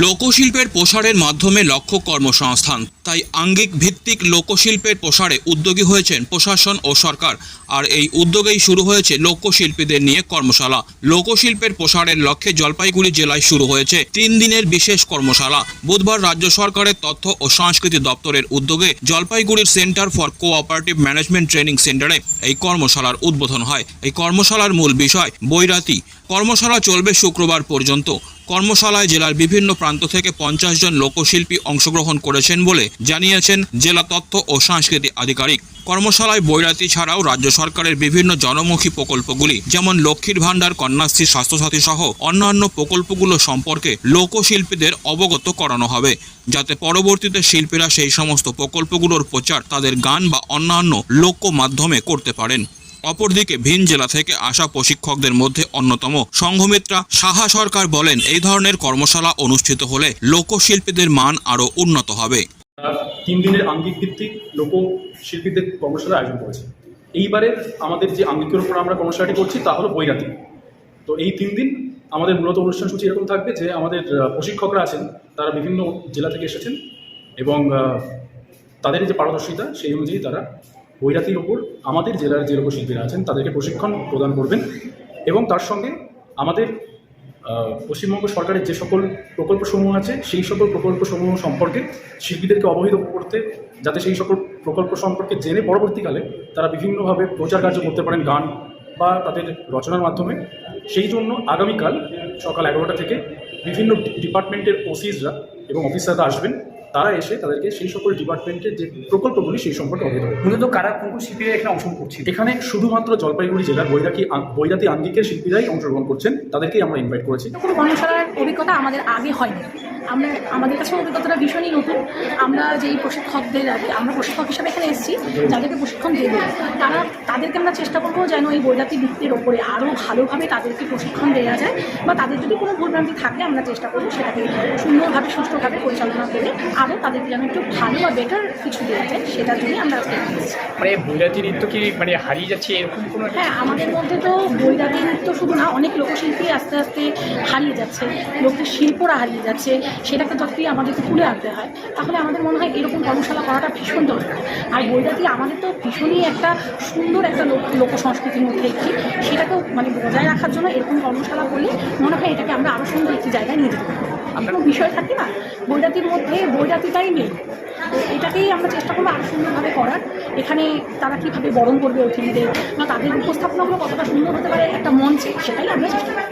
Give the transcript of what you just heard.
লোকশিল্পের প্রসারের মাধ্যমে লক্ষ্য কর্মসংস্থান। তাই আঙ্গিক ভিত্তিক লোকশিল্পের প্রসারে উদ্যোগী হয়েছেন প্রশাসন ও সরকার। আর এই উদ্যোগেই শুরু হয়েছে লোকশিল্পীদের নিয়ে কর্মশালা। লোকশিল্পের প্রসারের লক্ষ্যে জলপাইগুড়ি জেলায় শুরু হয়েছে তিন দিনের বিশেষ কর্মশালা। বুধবার রাজ্য সরকারের তথ্য ও সংস্কৃতি দপ্তরের উদ্যোগে জলপাইগুড়ির centre for cooperative management training সেন্টারে এই কর্মশালার উদ্বোধন হয়। এই কর্মশালার মূল বিষয় বৈরাতি। কর্মশালা চলবে শুক্রবার পর্যন্ত। কর্মশালায় জেলার বিভিন্ন প্রান্ত থেকে পঞ্চাশ জন লোকশিল্পী অংশগ্রহণ করেছেন বলে জানিয়েছেন জেলা তথ্য ও সংস্কৃতি আধিকারিক। কর্মশালায় বৈরাতি ছাড়াও রাজ্য সরকারের বিভিন্ন জনমুখী প্রকল্পগুলি, যেমন লক্ষ্মীর ভাণ্ডার, কন্যাশ্রী, স্বাস্থ্যসাথী সহ অন্যান্য প্রকল্পগুলো সম্পর্কে লোকশিল্পীদের অবগত করানো হবে, যাতে পরবর্তীতে শিল্পীরা সেই সমস্ত প্রকল্পগুলোর প্রচার তাদের গান বা অন্যান্য লোক মাধ্যমে করতে পারেন। অপরদিকে ভিন জেলা থেকে আসা প্রশিক্ষকদের মধ্যে অন্যতম সংঘমিত্রা সাহা সরকার বলেন, এই ধরনের কর্মশালা অনুষ্ঠিত হলে লোকশিল্পীদের মান আরও উন্নত হবে। তিন দিনের আঙ্গিক ভিত্তিক লোকশিল্পীদের কর্মশালা আয়োজন করেছে। এইবারে আমাদের যে আঙ্গিকের উপর আমরা কর্মশালাটি করছি তা হলো বৈরাতি। তো এই তিন দিন আমাদের মূলত অনুষ্ঠান সূচি এরকম থাকবে যে আমাদের প্রশিক্ষকরা আছেন, তারা বিভিন্ন জেলা থেকে এসেছেন এবং তাদের যে পারদর্শিতা, সেই অনুযায়ী তারা বৈরাতির ওপর আমাদের জেলার যে লোকশিল্পীরা আছেন, তাদেরকে প্রশিক্ষণ প্রদান করবেন এবং তার সঙ্গে আমাদের পশ্চিমবঙ্গ সরকারের যে সকল প্রকল্পসমূহ আছে, সেই সকল প্রকল্পসমূহ সম্পর্কে শিল্পীদেরকে অবহিত করতে, যাতে সেই সকল প্রকল্প সম্পর্কে জেনে পরবর্তীকালে তারা বিভিন্নভাবে প্রচার কার্য করতে পারেন গান বা তাদের রচনার মাধ্যমে। সেই জন্য আগামীকাল সকাল এগারোটা থেকে বিভিন্ন ডিপার্টমেন্টের ওসিসরা এবং অফিসাররা আসবেন। তারা এসে তাদেরকে সেই সকল ডিপার্টমেন্টের যে প্রকল্পগুলি সেই সম্পর্কে অবহিত করবেন মূলত কারা কোন কোন শিল্পীরা এখানে অংশগ্রহণ করছে এখানে শুধুমাত্র জলপাইগুড়ি জেলার বৈরাকি বৈরাতি আঙ্গিকের শিল্পীরাই অংশগ্রহণ করছেন তাদেরকেই আমরা ইনভাইট করেছি। কোনো কর্মশালার অভিজ্ঞতা আমাদের আগে হয়নি। আমরা আমাদের কাছে অভিজ্ঞতাটা ভীষণই নতুন। আমরা যেই প্রশিক্ষকদের আর কি আমরা প্রশিক্ষক হিসাবে এখানে এসেছি যাদেরকে প্রশিক্ষণ দেবো। তারা তাদেরকে আমরা চেষ্টা করব যেন এই বৈরাতি ভিত্তির ওপরে আরও ভালোভাবে তাদেরকে প্রশিক্ষণ দেওয়া যায় বা তাদের যদি কোনো ভুলভ্রান্তি থাকে আমরা চেষ্টা করব সেটাকে সুন্দরভাবে সুষ্ঠুভাবে পরিচালনা করে আরও তাদেরকে যেন একটু ভালো বা বেটার কিছু দেওয়া যায় সেটার জন্যই আমরা আজকে মানে বৈরাতি নৃত্য কি মানে হারিয়ে যাচ্ছে এরকম কোনো হ্যাঁ আমাদের মধ্যে তো বৈরাতি নৃত্য শুধু না অনেক লোকশিল্পী আস্তে আস্তে হারিয়ে যাচ্ছে। লোকের শিল্পরা হারিয়ে যাচ্ছে। সেটাকে যতই আমাদেরকে তুলে আনতে হয় তাহলে আমাদের মনে হয় এরকম কর্মশালা করাটা ভীষণ দরকার। আর বৈরাগী আমাদের তো ভীষণই একটা সুন্দর একটা লোক লোক সংস্কৃতির মধ্যে একটি সেটাকেও মানে বজায় রাখার জন্য এরকম কর্মশালা করলে মনে হয় এটাকে আমরা আরও সুন্দর একটি জায়গায় নিয়ে যেতে পারব। কোনো বিষয় থাকে না বৈরাতির মধ্যে বৈরাতিটাই নেই এটাকেই আমরা চেষ্টা করব আরও সুন্দরভাবে করার। এখানে তারা কীভাবে বরণ করবে অতিথিদের বা তাদের উপস্থাপনাগুলো কতটা সুন্দর হতে পারে একটা মঞ্চে সেটাই আমরা চেষ্টা করব।